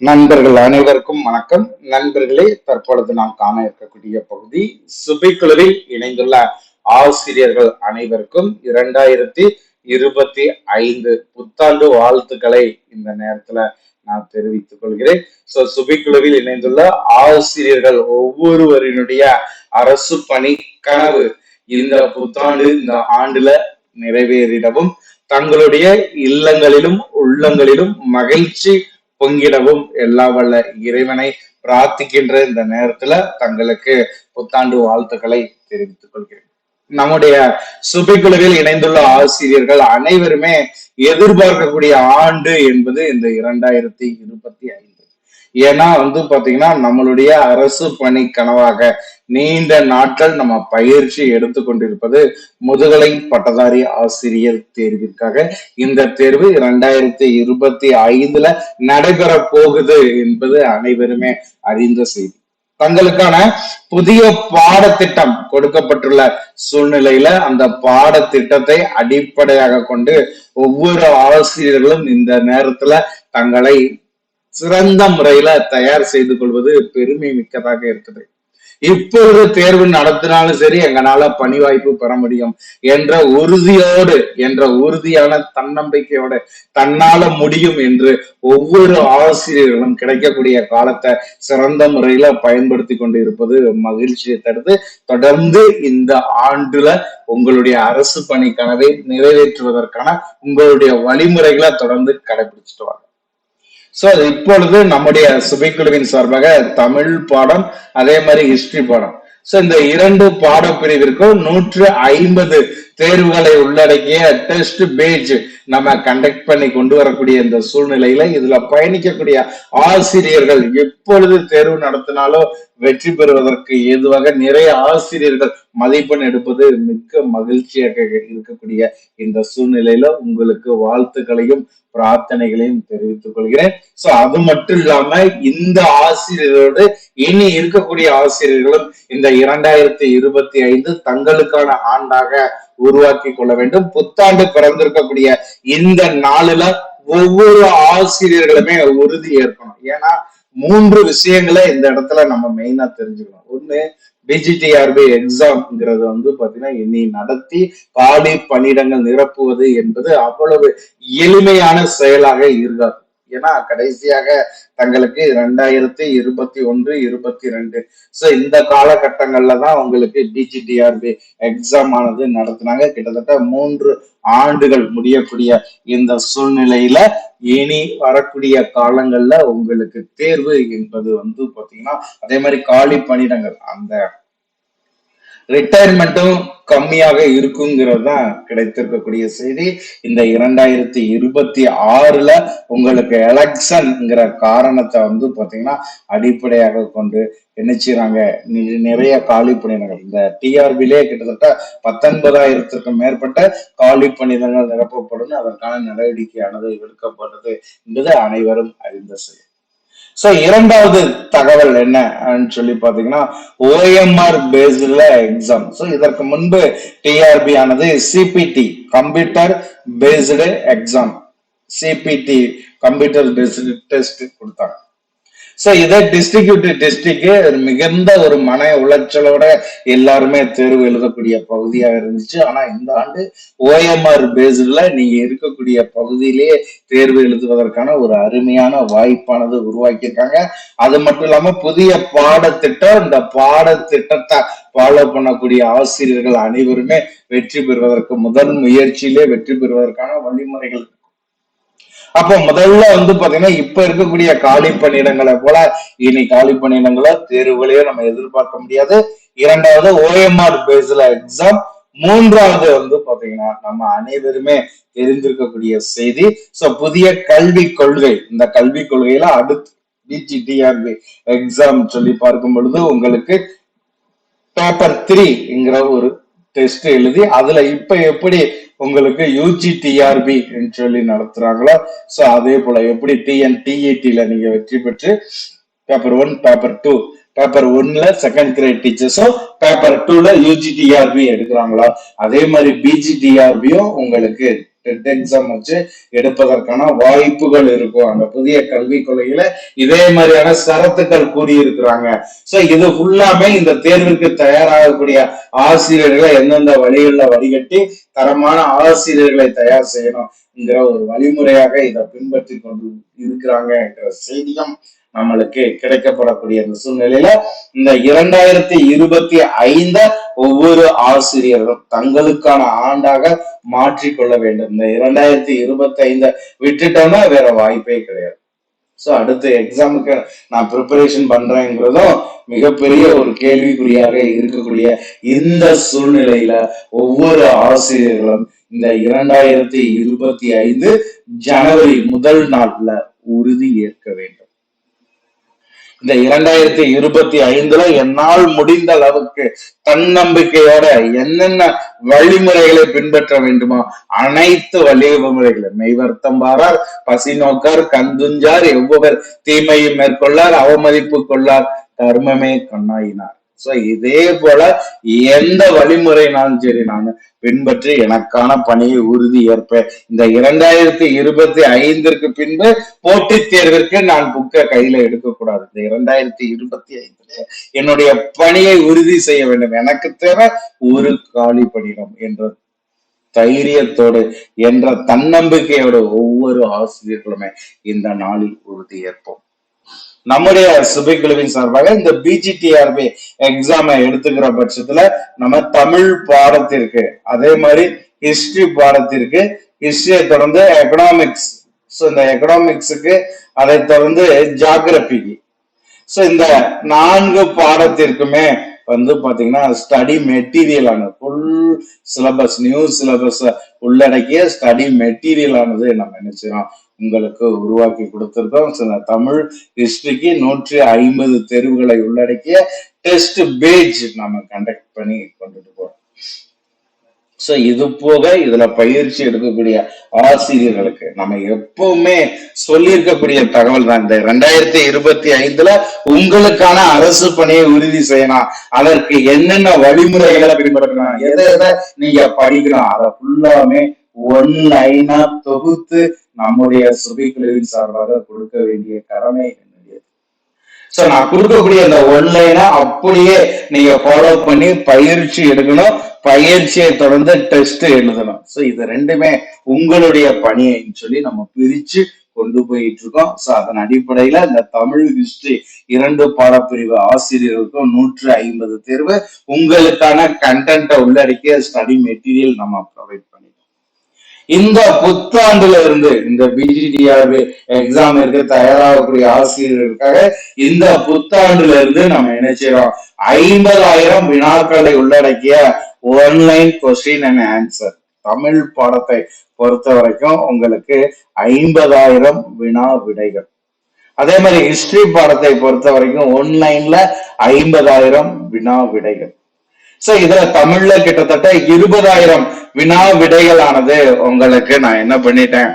நண்பர்கள் அனைவருக்கும் வணக்கம். நண்பர்களே தற்பொழுது நாம் காண இருக்கக்கூடிய பகுதி சுபைக்குழுவில் இணைந்துள்ள ஆசிரியர்கள் அனைவருக்கும் இரண்டாயிரத்தி இருபத்தி ஐந்து புத்தாண்டு வாழ்த்துக்களை இந்த நேரத்துல நான் தெரிவித்துக் கொள்கிறேன். சோ சுபிக்குழுவில் இணைந்துள்ள ஆசிரியர்கள் ஒவ்வொருவரினுடைய அரசு பணி கனவு இந்த புத்தாண்டு இந்த ஆண்டுல நிறைவேறிடவும் தங்களுடைய இல்லங்களிலும் உள்ளங்களிலும் மகிழ்ச்சி பொங்கிடவும் எல்லா வல்ல இறைவனை பிரார்த்திக்கின்ற இந்த நேரத்துல தங்களுக்கு புத்தாண்டு வாழ்த்துக்களை தெரிவித்துக் கொள்கிறேன். நம்முடைய சுபைக்குழுவில் இணைந்துள்ள ஆசிரியர்கள் அனைவருமே எதிர்பார்க்கக்கூடிய ஆண்டு என்பது இந்த இரண்டாயிரத்தி இருபத்தி ஐந்து. ஏன்னா வந்து பாத்தீங்கன்னா நம்மளுடைய அரசு பணி கனவாக நீண்ட நாட்கள் நம்ம பயிற்சி எடுத்துக்கொண்டிருப்பது முதுகலை பட்டதாரி ஆசிரியர் தேர்விற்காக. இந்த தேர்வு இரண்டாயிரத்தி இருபத்தி ஐந்துல நடைபெற போகுது என்பது அனைவருமே அறிந்த செய்தி. தங்களுக்கான புதிய பாடத்திட்டம் கொடுக்கப்பட்டுள்ள சூழ்நிலையில அந்த பாடத்திட்டத்தை அடிப்படையாக கொண்டு ஒவ்வொரு ஆசிரியர்களும் இந்த நேரத்துல தங்களை சிறந்த முறையில தயார் செய்து கொள்வது பெருமை மிக்கதாக இருக்குது. இப்பொழுது தேர்வு நடத்தினாலும் சரி எங்களால பணி வாய்ப்பு பெற முடியும் என்ற உறுதியோடு என்ற உறுதியான தன்னம்பிக்கையோட தன்னால முடியும் என்று ஒவ்வொரு ஆசிரியர்களும் கிடைக்கக்கூடிய காலத்தை சிறந்த முறையில பயன்படுத்தி கொண்டு இருப்பது மகிழ்ச்சியை தருது. தொடர்ந்து இந்த ஆண்டுல உங்களுடைய அரசு பணி கனவை நிறைவேற்றுவதற்கான உங்களுடைய வழிமுறைகளை தொடர்ந்து கடைபிடிச்சிட்டு வாங்க. சோ இப்பொழுது நம்முடைய சுபைக்குழுவின் சார்பாக தமிழ் பாடம் அதே மாதிரி ஹிஸ்டரி பாடம். சோ இந்த இரண்டு பாடப்பிரிவிற்கும் நூற்று ஐம்பது தேர்வுகளை உள்ளடக்கிய டெஸ்ட் பேஜ் நம்ம கண்டக்ட் பண்ணி கொண்டு வரக்கூடிய இந்த சூழ்நிலையில இதுல பயணிக்கக்கூடிய ஆசிரியர்கள் எப்பொழுது தேர்வு நடத்தினாலோ வெற்றி பெறுவதற்கு ஏதுவாக நிறைய ஆசிரியர்கள் மதிப்பெண் எடுப்பது மிக்க மகிழ்ச்சியாக இருக்கக்கூடிய இந்த சூழ்நிலையில உங்களுக்கு வாழ்த்துக்களையும் பிரார்த்தனைகளையும் தெரிவித்துக் கொள்கிறேன். சோ அது மட்டும் இல்லாம இந்த ஆசிரியரோடு இனி இருக்கக்கூடிய ஆசிரியர்களும் இந்த இரண்டாயிரத்தி இருபத்தி ஐந்து தங்களுக்கான ஆண்டாக உருவாக்கி கொள்ள வேண்டும். புத்தாண்டு பிறந்திருக்கக்கூடிய இந்த நாளுல ஒவ்வொரு ஆசிரியர்களுமே உறுதி ஏற்கணும். ஏன்னா மூன்று விஷயங்களை இந்த இடத்துல நம்ம மெயினா தெரிஞ்சுக்கணும். ஒண்ணு பிஜிடிஆர்பி எக்ஸாம்ங்கிறது வந்து பாத்தீங்கன்னா இனி நடத்தி காலி பணியிடங்கள் நிரப்புவது என்பது அவ்வளவு எளிமையான செயலாக இருக்காது. ஏன்னா கடைசியாக தங்களுக்கு ரெண்டாயிரத்தி இருபத்தி ஒன்று இருபத்தி ரெண்டு. ஸோ இந்த காலகட்டங்கள்ல தான் உங்களுக்கு டிஜிடிஆர்பி எக்ஸாம் ஆனது நடத்தினாங்க. கிட்டத்தட்ட மூன்று ஆண்டுகள் முடியக்கூடிய இந்த சூழ்நிலையில இனி வரக்கூடிய காலங்கள்ல உங்களுக்கு தேர்வு என்பது வந்து பாத்தீங்கன்னா அதே மாதிரி காலி பணியிடங்கள். அந்த ரிட்டையர்மெண்ட்டும் கம்மியாக இருக்குங்கிறது தான் கிடைத்திருக்கக்கூடிய செய்தி. இந்த இரண்டாயிரத்தி இருபத்தி ஆறுல உங்களுக்கு எலெக்ஷன்ங்கிற காரணத்தை வந்து பார்த்தீங்கன்னா அடிப்படையாக கொண்டு என்ன செய்யறாங்க நிறைய காலி பணியிடங்கள். இந்த டிஆர்பிலே கிட்டத்தட்ட பத்தொன்பதாயிரத்திற்கும் மேற்பட்ட காலி பணியிடங்கள் நிரப்பப்படும். அதற்கான நடவடிக்கையானது எடுக்கப்பட்டது என்பது அனைவரும் அறிந்த செய்தி சோ இரண்டாவது தகவல் என்ன சொல்லி பாத்தீங்கன்னா ஓஎம்ஆர் பேஸ்ட்ல எக்ஸாம் சோ இதற்கு முன்பு டிஆர்பி ஆனது CBT computer based exam CBT computer based test கொடுத்தாங்க. சோ இதை டிஸ்ட்ரிக்ட் டிஸ்ட்ரிக்ட் மிகுந்த ஒரு மன உளைச்சலோட எல்லாருமே தேர்வு எழுதக்கூடிய பகுதியாக இருந்துச்சு. ஆனா இந்த ஆண்டு ஓஎம்ஆர் பேஸ்ட்ல நீங்க இருக்கக்கூடிய பகுதியிலேயே தேர்வு எழுதுவதற்கான ஒரு அருமையான வாய்ப்பானது உருவாக்கியிருக்காங்க. அது மட்டும் இல்லாம புதிய பாடத்திட்டம் இந்த பாடத்திட்டத்தை ஃபாலோ பண்ணக்கூடிய ஆசிரியர்கள் அனைவருமே வெற்றி பெறுவதற்கு முதல் முயற்சியிலே வெற்றி பெறுவதற்கான வழிமுறைகள் அப்போ முதல்ல வந்து பாத்தீங்கன்னா இப்ப இருக்கக்கூடிய காலி பணியிடங்களை போல இனி காலி பணியிடங்களை தேர்வுகளையோ நம்ம எதிர்பார்க்க முடியாது. இரண்டாவது ஓஎம்ஆர் பேஸ்ல எக்ஸாம் மூன்றாவது வந்து பாத்தீங்கன்னா நம்ம அனைவருமே தெரிந்திருக்கக்கூடிய செய்தி. சோ புதிய கல்வி கொள்கை. இந்த கல்வி கொள்கையில அடுத்து டிஜிடிஆர்பி எக்ஸாம் சொல்லி பார்க்கும் பொழுது உங்களுக்கு பேப்பர் த்ரீங்கிற ஒரு டெஸ்ட் எழுதி அதுல இப்ப எப்படி உங்களுக்கு யூஜி டிஆர்பி சொல்லி நடத்துறாங்களோ சோ அதே போல எப்படி டிஎன் டிஇடில நீங்க வெற்றி பெற்று paper one paper two paper ஒன்ல செகண்ட் கிரேட் டீச்சர்ஸும் பேப்பர் டூல யூஜி டிஆர்பி எடுக்கிறாங்களோ அதே மாதிரி பிஜி டிஆர்பியும் உங்களுக்கு டெட் எக்ஸாம் வச்சு எடுப்பதற்கான வாய்ப்புகள் இருக்கும். அந்த புதிய கல்விக் கொள்கையில இதே மாதிரியான சரத்துக்கள் கூறியிருக்கிறாங்க. சோ இது ஃபுல்லாமே இந்த தேர்வுக்கு தயாராகக்கூடிய ஆசிரியர்களை எந்தெந்த வழிகளில் வடிகட்டி தரமான ஆசிரியர்களை தயார் செய்யணும்ங்கிற ஒரு வழிமுறையாக இதை பின்பற்றி கொண்டு இருக்கிறாங்க என்ற செய்தியும் நம்மளுக்கு கிடைக்கப்படக்கூடிய இந்த சூழ்நிலையில இந்த இரண்டாயிரத்தி இருபத்தி ஐந்த ஒவ்வொரு ஆசிரியர்களும் தங்களுக்கான ஆண்டாக மாற்றிக்கொள்ள வேண்டும். இந்த இரண்டாயிரத்தி இருபத்தி ஐந்த விட்டுட்டோம்னா வேற வாய்ப்பே கிடையாது. ஸோ அடுத்த எக்ஸாமுக்கு நான் ப்ரிப்பரேஷன் பண்றேங்கிறதும் மிகப்பெரிய ஒரு கேள்விக்குறியாக இருக்கக்கூடிய இந்த சூழ்நிலையில ஒவ்வொரு ஆசிரியர்களும் இந்த இரண்டாயிரத்தி இருபத்தி ஐந்து ஜனவரி முதல் நாள்ல உறுதி ஏற்க வேண்டும். இந்த இரண்டாயிரத்தி இருபத்தி ஐந்துல என்னால் முடிந்த அளவுக்கு தன்னம்பிக்கையோட என்னென்ன வழிமுறைகளை பின்பற்ற வேண்டுமோ அனைத்து வழிமுறைகளும். மெய்வர்த்தம் பாரார் பசி நோக்கார் கந்துஞ்சார் எவ்வொரு தீமையும் மேற்கொள்ளார் அவமதிப்பு கொள்ளார் கர்மமே கண்ணாயினார். ஸோ இதே போல எந்த வழிமுறைனாலும் சரி நான் பின்பற்றி எனக்கான பணியை உறுதி ஏற்பேன். இந்த இரண்டாயிரத்தி இருபத்தி ஐந்திற்கு பின்பு போட்டித் தேர்விற்கு நான் புக்க கையில எடுக்கக்கூடாது. இந்த இரண்டாயிரத்தி இருபத்தி ஐந்துல என்னுடைய பணியை உறுதி செய்ய வேண்டும். எனக்கு தேவை ஒரு காலி பணியிடம் என்ற தைரியத்தோடு என்ற தன்னம்பிக்கையோடு ஒவ்வொரு ஆசிரியர்களுமே இந்த நாளில் உறுதி நம்முடைய நம்முடைய சுபைக்குழுவின் சார்பாக இந்த பிஜிடிஆர்பி எக்ஸாமை எடுத்துக்கிற பட்சத்துல நம்ம தமிழ் பாடத்திற்கு அதே மாதிரி ஹிஸ்டரி பாடத்திற்கு ஹிஸ்டரியை தொடர்ந்து எக்கனாமிக்ஸ் ஸோ இந்த எக்கனாமிக்ஸுக்கு அதை தொடர்ந்து ஜாகிரபிக்கு ஸோ இந்த நான்கு பாடத்திற்குமே வந்து பாத்தீங்கன்னா study material full syllabus new syllabus உள்ளடக்கிய ஸ்டடி மெட்டீரியல் ஆனது நம்ம நினைச்சிடும் உங்களுக்கு உருவாக்கி கொடுத்திருக்கோம் சில தமிழ் ஹிஸ்டரிக்கு நூற்றி ஐம்பது தேர்வுகளை உள்ளடக்கிய டெஸ்ட் பேஜ் நம்ம கண்டக்ட் பண்ணி கொண்டுட்டு போறோம். சோ இது போக இதுல பயிற்சி எடுக்கக்கூடிய ஆசிரியர்களுக்கு நம்ம எப்பவுமே சொல்லியிருக்கக்கூடிய தகவல் தான் இந்த ரெண்டாயிரத்தி இருபத்தி ஐந்துல உங்களுக்கான அரசு பணியை உறுதி செய்யணும். அதற்கு என்னென்ன வழிமுறைகளை பின்பற்றணும்? எதை எதை நீங்க படிக்கணும்? அதை ஃபுல்லாமே ஒன் லைனா தொகுத்து நம்முடைய சுபிக்குழுவின் சார்பாக கொடுக்க வேண்டிய கடமை என்னுடையது. சோ நான் கொடுக்கக்கூடிய அந்த ஒன்லைனை அப்படியே நீங்க ஃபாலோ பண்ணி பயிற்சி எடுக்கணும். பயிற்சியை தொடர்ந்து டெஸ்ட் எழுதணும். சோ இது ரெண்டுமே உங்களுடைய பணியைன்னு சொல்லி நம்ம பிரிச்சு கொண்டு போயிட்டு இருக்கோம் சோ அதன் அடிப்படையில இந்த தமிழ் ஹிஸ்டரி இரண்டு பாடப்பிரிவு ஆசிரியர்களுக்கும் நூற்று ஐம்பது தேர்வு. உங்களுக்கான கண்டென்ட்டை உள்ளடக்கிய ஸ்டடி மெட்டீரியல் நம்ம ப்ரொவைட் பண்ணி இந்த புத்தாண்டுல இருந்து இந்த பிஜிடிஆர்பி எக்ஸாம் இருக்கு தயாராகக்கூடிய ஆசிரியர்களுக்காக இந்த புத்தாண்டுல இருந்து நம்ம என்ன செய்யறோம்? ஐம்பதாயிரம் வினாக்களை உள்ளடக்கிய online question and answer Tamil பாடத்தை பொறுத்த வரைக்கும் உங்களுக்கு ஐம்பதாயிரம் வினா விடைகள். அதே மாதிரி ஹிஸ்டரி பாடத்தை பொறுத்த வரைக்கும் ஒன்லைன்ல ஐம்பதாயிரம் வினா விடைகள். சோ இதுல தமிழ்ல கிட்டத்தட்ட இருபதாயிரம் வினா விடைகளானது உங்களுக்கு நான் என்ன பண்ணிட்டேன்?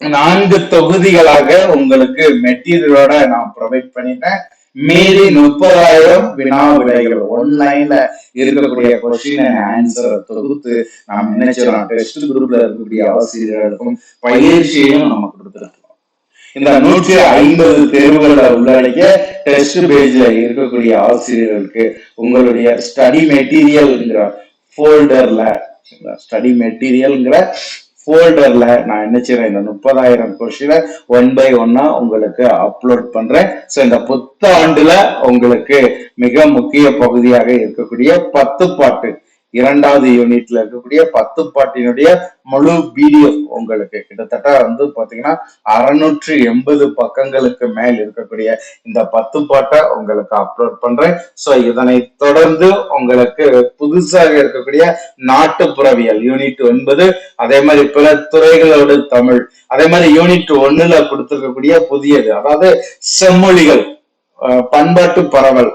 நான்கு தொகுதிகளாக உங்களுக்கு மெட்டீரியலோட நான் ப்ரொவைட் பண்ணிட்டேன். மீறி முப்பதாயிரம் வினா விடைகள் ஒன்லைன்ல இருக்கக்கூடிய கொஸ்டின் ஆன்சர் ஆன்சரை தொகுத்து நாம் நினைச்சிடலாம் டெஸ்ட் குரூப்ல இருக்கக்கூடிய ஆசிரியர்களுக்கும் பயிற்சியையும் நம்ம கொடுத்துருக்கோம். இந்த நூற்றி ஐம்பது தேர்வுகளை உள்ளடக்கிய டெஸ்ட் பேஜ்ல இருக்கக்கூடிய ஆசிரியர்களுக்கு உங்களுடைய ஸ்டடி மெட்டீரியல்ங்கிற ஃபோல்டர்ல ஸ்டடி மெட்டீரியல்ங்கிற ஃபோல்டர்ல நான் என்ன செய்யறேன் இந்த முப்பதாயிரம் கொஸ்டின ஒன் பை ஒன்னா உங்களுக்கு அப்லோட் பண்றேன். ஸோ இந்த புத்தாண்டுல உங்களுக்கு மிக முக்கிய பகுதியாக இருக்கக்கூடிய பத்து பாட்டு. இரண்டாவது யூனிட்ல இருக்கக்கூடிய பத்து பாட்டினுடைய முழு பிடிஎஃப் உங்களுக்கு கிட்டத்தட்ட வந்து பாத்தீங்கன்னா அறுநூற்று எண்பது பக்கங்களுக்கு மேல் இருக்கக்கூடிய இந்த பத்து பாட்டை உங்களுக்கு அப்லோட் பண்றேன். சோ இதனை தொடர்ந்து உங்களுக்கு புதுசாக இருக்கக்கூடிய நாட்டுப்புறவியல் யூனிட் ஒன்பது அதே மாதிரி பிற துறைகளோடு தமிழ் அதே மாதிரி யூனிட் ஒண்ணுல கொடுத்திருக்கக்கூடிய புதியது அதாவது செம்மொழிகள் பண்பாட்டு பரவல்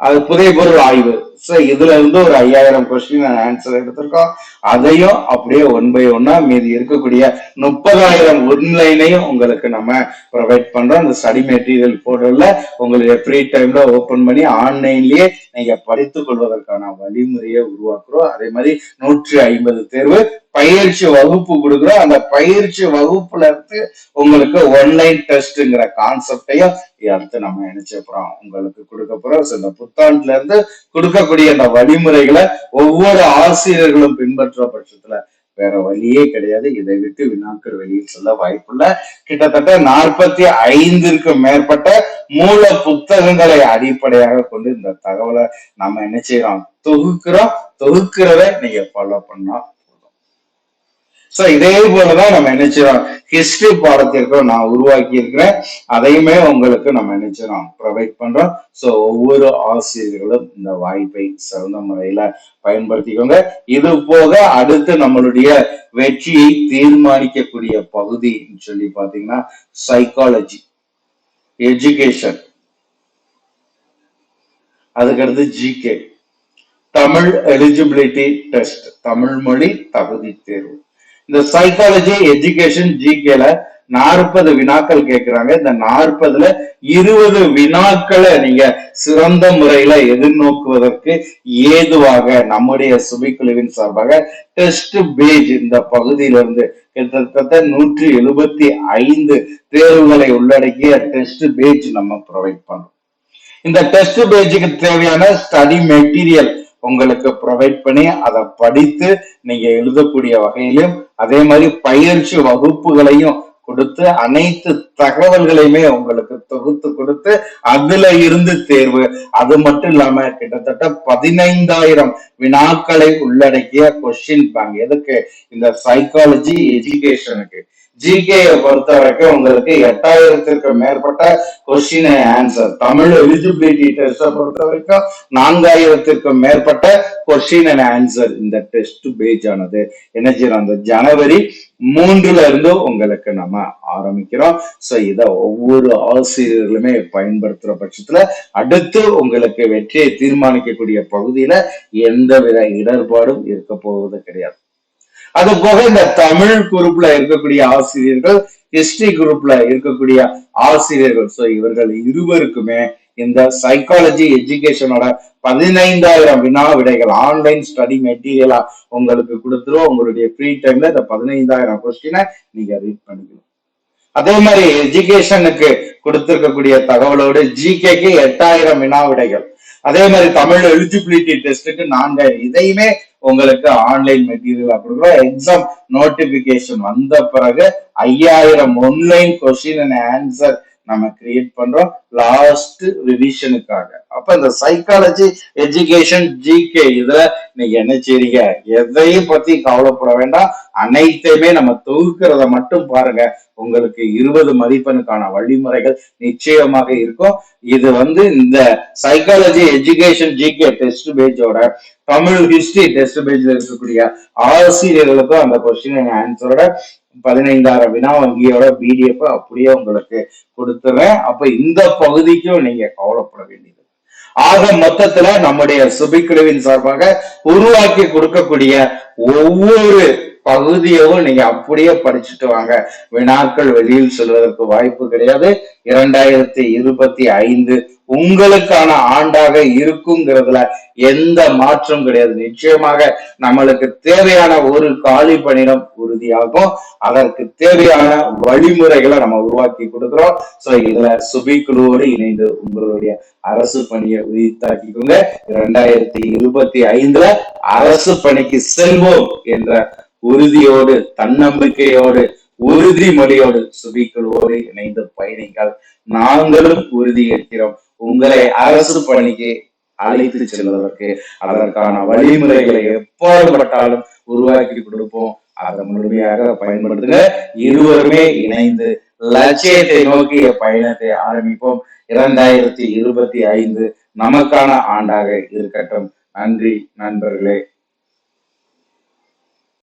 அது புதை பொருள் ஆய்வு ஸோ இதுல இருந்து ஒரு ஐயாயிரம் கொஸ்டின் ஆன்சர் எடுத்திருக்கோம். அதையும் அப்படியே ஒன் பை ஒன்னா மீதி இருக்கக்கூடிய முப்பதாயிரம் ஒன்லைனையும் உங்களுக்கு நம்ம ப்ரொவைட் பண்றோம். அந்த ஸ்டடி மெட்டீரியல் போர்டல்ல உங்களுக்கு ஃப்ரீ டைம்ல ஓபன் பண்ணி ஆன்லைன்லயே நீங்க படித்துக் கொள்வதற்கான வழிமுறையை உருவாக்குறோம். அதே மாதிரி நூற்றி ஐம்பது தேர்வு பயிற்சி வகுப்பு கொடுக்குறோம். அந்த பயிற்சி வகுப்புல இருந்து உங்களுக்கு ஒன்லைன் டெஸ்ட்ங்கிற கான்செப்டையும் அடுத்து நம்ம நினைச்ச போறோம் உங்களுக்கு கொடுக்க போறோம். இந்த புத்தாண்டுல இருந்து சொல்லக்கூடிய அந்த வழிமுறைகளை ஒவ்வொரு ஆசிரியர்களும் பின்பற்ற பட்சத்துல வேற வழியே கிடையாது. இதை விட்டு வினாக்கள் வெளியில் சொல்ல வாய்ப்புள்ள கிட்டத்தட்ட நாற்பத்தி ஐந்திற்கு மேற்பட்ட மூல புத்தகங்களை அடிப்படையாக கொண்டு இந்த தகவலை நம்ம என்ன செய்யறோம் தொகுக்கிறோம். தொகுக்கிறத நீங்க ஃபாலோ பண்ணோம் சோ இதே போலதான் நம்ம என்ன செய்யறோம்? ஹிஸ்டரி பாடத்திற்கும் நான் உருவாக்கி இருக்கிறேன் அதையுமே உங்களுக்கு நம்ம என்ன ப்ரொவைட் பண்றோம். சோ ஒவ்வொரு ஆசிரியர்களும் இந்த வாய்ப்பை சிறந்த முறையில பயன்படுத்திக்கோங்க. இது போக அடுத்து நம்மளுடைய வெற்றியை தீர்மானிக்கக்கூடிய பகுதின்னு சொல்லி பாத்தீங்கன்னா சைக்காலஜி எஜுகேஷன் அதுக்கடுத்து GK Tamil eligibility test Tamil மொழி தகுதி தேர்வு. இந்த சைக்காலஜி எஜுகேஷன் ஜிகேல நாற்பது வினாக்கள் கேட்கிறாங்க இந்த நாற்பதுல இருபது வினாக்களை நீங்க சிறந்த முறையில எதிர்நோக்குவதற்கு ஏதுவாக நம்முடைய சுபிக்குழுவின் சார்பாக டெஸ்ட் பேஜ் இந்த பகுதியிலிருந்து கிட்டத்தட்ட நூற்றி எழுபத்தி ஐந்து தேர்வுகளை உள்ளடக்கிய டெஸ்ட் பேஜ் நம்ம ப்ரொவைட் பண்றோம். இந்த டெஸ்ட் பேஜுக்கு தேவையான ஸ்டடி மெட்டீரியல் உங்களுக்கு ப்ரொவைட் பண்ணி அதை படித்து நீங்க எழுதக்கூடிய வகையிலும் அதே மாதிரி பயிற்சி வகுப்புகளையும் கொடுத்து அனைத்து தகவல்களையுமே உங்களுக்கு தொகுத்து கொடுத்து அதுல இருந்து தேர்வு. அது மட்டும் இல்லாம கிட்டத்தட்ட பதினைந்தாயிரம் வினாக்களை உள்ளடக்கிய கொஸ்டின் பேங்க் எதுக்கு? இந்த சைக்காலஜி எஜுகேஷனுக்கு ஜிகேயை பொறுத்த வரைக்கும் உங்களுக்கு எட்டாயிரத்திற்கு மேற்பட்ட question answer Tamil eligibility test பொறுத்த வரைக்கும் நான்காயிரத்திற்கு மேற்பட்ட கொஸ்டின் அண்ட் ஆன்சர் இந்த டெஸ்ட் பேஜ் ஆனது. என்ன செய்யறோம் அந்த ஜனவரி மூன்றுல இருந்து உங்களுக்கு நம்ம ஆரம்பிக்கிறோம். சோ இத ஒவ்வொரு ஆசிரியர்களுமே பயன்படுத்துற பட்சத்துல அடுத்து உங்களுக்கு வெற்றியை தீர்மானிக்கக்கூடிய பகுதியில எந்தவித இடர்பாடும் இருக்க போவது கிடையாது. அது போக இந்த தமிழ் குரூப்ல இருக்கக்கூடிய ஆசிரியர்கள் ஹிஸ்டரி குரூப்ல இருக்கக்கூடிய ஆசிரியர்கள். சோ இவர்கள் இருவருக்குமே இந்த சைக்காலஜி எஜுகேஷனோட பதினைந்தாயிரம் வினா விடைகள் ஆன்லைன் ஸ்டடி மெட்டீரியலா உங்களுக்கு கொடுத்துரும். உங்களுடைய ஃப்ரீ டைம்ல இந்த பதினைந்தாயிரம் கொஸ்டினை நீங்க ரீட் பண்ணிக்கணும் அதே மாதிரி எஜுகேஷனுக்கு கொடுத்திருக்கக்கூடிய தகவலோடு ஜிகேக்கு எட்டாயிரம் வினா விடைகள். அதே மாதிரி தமிழ் எலிஜிபிலிட்டி டெஸ்ட்டுக்கு நான்காயிரம் இதையுமே உங்களுக்கு ஆன்லைன் மெட்டீரியல் கொடுக்குறோம். எக்ஸாம் நோட்டிபிகேஷன் வந்த பிறகு ஐயாயிரம் ஒன்லைன் கொஸ்டின் அண்ட் ஆன்சர் நம்ம கிரியேட் பண்றோம் லாஸ்ட் ரிவிஷனுக்காக அப்ப இந்த சைக்காலஜி எஜுகேஷன் ஜிகே இதுல நீங்க என்ன செய்றீங்க? எதையும் பத்தி கவலைப்பட வேண்டாம். அனைத்தையுமே நம்ம தொகுக்கிறத மட்டும் பாருங்க. உங்களுக்கு இருபது மதிப்பெண்ணுக்கான வழிமுறைகள் நிச்சயமாக இருக்கும். இது வந்து இந்த சைக்காலஜி எஜுகேஷன் ஜிகே டெஸ்ட் பேஜோட தமிழ் ஹிஸ்டரி டெஸ்ட் பேஜ்ல இருக்கக்கூடிய ஆசிரியர்களுக்கும் அந்த கொஸ்டின் ஆன்சரோட பதினைந்தாயிரம் வினா வங்கியோட பிடிஎஃப் அப்படியே உங்களுக்கு கொடுத்துறேன். அப்ப இந்த பகுதிக்கும் நீங்க கவலைப்பட வேண்டியது ஆக மொத்தத்துல நம்முடைய சுபிக்குழுவின் சார்பாக உருவாக்கி கொடுக்கக்கூடிய ஒவ்வொரு பகுதியவும் நீங்க அப்படியே படிச்சுட்டு வாங்க. வினாக்கள் வெளியில் செல்வதற்கு வாய்ப்பு கிடையாது. இரண்டாயிரத்தி இருபத்தி ஐந்து உங்களுக்கான ஆண்டாக இருக்குங்கிறதுல எந்த மாற்றம் கிடையாது. நிச்சயமாக நம்மளுக்கு தேவையான ஒரு காலி பணியிடம் உறுதியாகும். அதற்கு தேவையான வழிமுறைகளை நம்ம உருவாக்கி கொடுக்கிறோம். சோ இதுல சுபி குழுவோடு இணைந்து உங்களுடைய அரசு பணியை உறுதித்தாக்கிக்கோங்க இரண்டாயிரத்தி இருபத்தி ஐந்துல அரசு பணிக்கு செல்வோம் என்ற உறுதியோடு தன்னம்பிக்கையோடு உறுதிமொழியோடு சுபிக்குழுவோடு இணைந்து பயணிங்கள். நாங்களும் உறுதி இருக்கிறோம் உங்களை அரசு பணிக்கு அழைத்து செல்வதற்கு அதற்கான வழிமுறைகளை எப்பாடுபட்டாலும் உருவாக்கி கொடுப்போம். அதை முழுமையாக பயன்படுத்துங்க. இருவருமே இணைந்து லட்சியத்தை நோக்கிய பயணத்தை ஆரம்பிப்போம். இரண்டாயிரத்தி இருபத்தி ஐந்து நமக்கான ஆண்டாக இருக்கட்டும். நன்றி நண்பர்களே.